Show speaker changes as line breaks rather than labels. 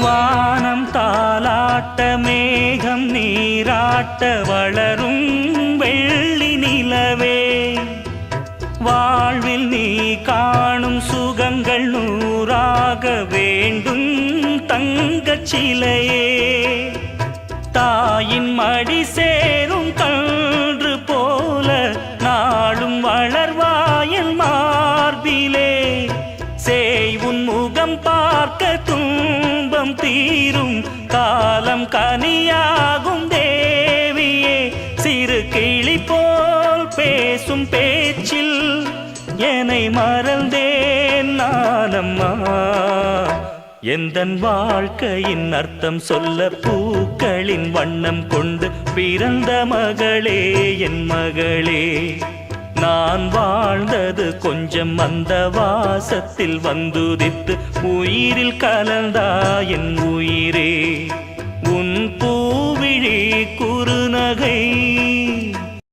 வானம் தாலாட்ட மேகம் நீராட்ட வளரும் வெள்ளி நிலவே. வாழ்வில் நீ காணும் சுகங்கள் நூறாக வேண்டும் தங்கச் சிலையே. தாயின் மடி சேரும் கன்று போல நாளும் வளர்வாயல் மார்பிலே. சேய் உன் முகம் பார்க்க துன்பம் தீரும். காலம் கனியாகும் தேவியே. சிறு கிளி போல் பேசும் பேச்சில் என்னை மறந்தேன் நானம்மா. எந்த வாழ்க்கையின் அர்த்தம் சொல்ல பூக்களின் வண்ணம் கொண்டு பிறந்த மகளே என் மகளே. நான் வாழ்ந்தது கொஞ்சம் அந்த வாசத்தில் வந்துதித்து உயிரில் கலந்தா என் உயிரே. உன் பூவிழி குறுநகை